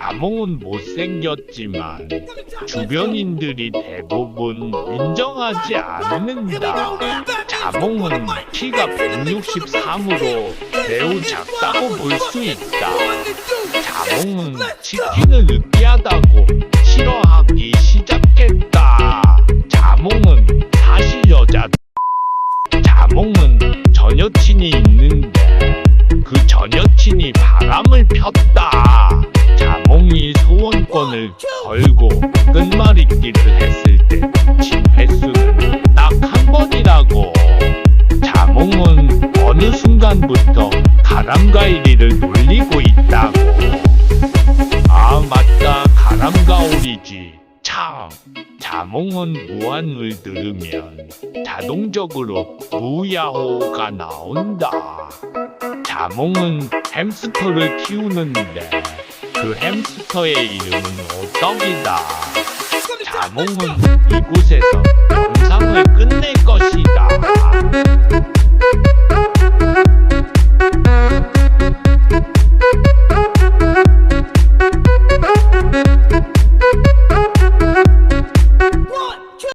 자몽은 못생겼지만 주변인들이 대부분 인정하지 않는다. 자몽은 키가 163으로 매우 작다고 볼 수 있다. 자몽은 치킨을 느끼하다고 싫어하기 시작했다. 자몽은 사실 여자. 자몽은 전 여친이 있는데 그 전 여친이 바람을 폈다. 소원권을 걸고 끝말잇기를 했을 때 심폐수는 딱 한 번이라고. 자몽은 어느 순간부터 가람가이리를 놀리고 있다고. 아 맞다 가람가오리지. 참. 자몽은 무한을 들으면 자동적으로 무야호가 나온다. 자몽은 햄스터를 키우는데 그 햄스터의 이름은 오떡이다. 자몽은 이곳에서 영상을 끝낼 것이다.